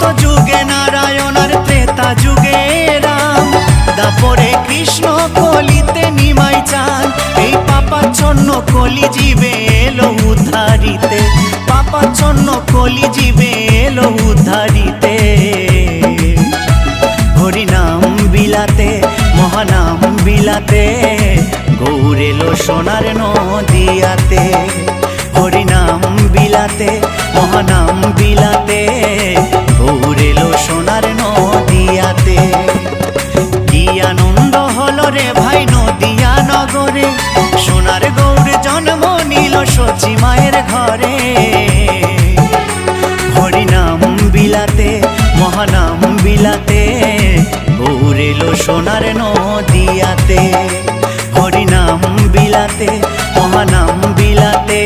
সত্য যুগে নারায়ণ আর ত্রেতা যুগে রাম। দাপরে কৃষ্ণ কলিতে নিমাই চান, এই পাপাচ্ছন্ন কলি জীবে এলো উদ্ধারিতে। পাপাচ্ছন্ন কলি জীবে এলো উদ্ধারিতে। হরিনাম বিলাতে, মহানাম বিলাতে, গৌর এলো সোনার নদিয়াতে। হরিনাম বিলাতে, মহানাম বিলাতে করে ভাই নদিয়া নগরে সোনার গৌর জন্ম নিল সচি মায়ের ঘরে। হরিনাম বিলাতে, মহানাম বিলাতে, গৌর এলো সোনার নদিয়াতে। হরিনাম বিলাতে, মহানাম বিলাতে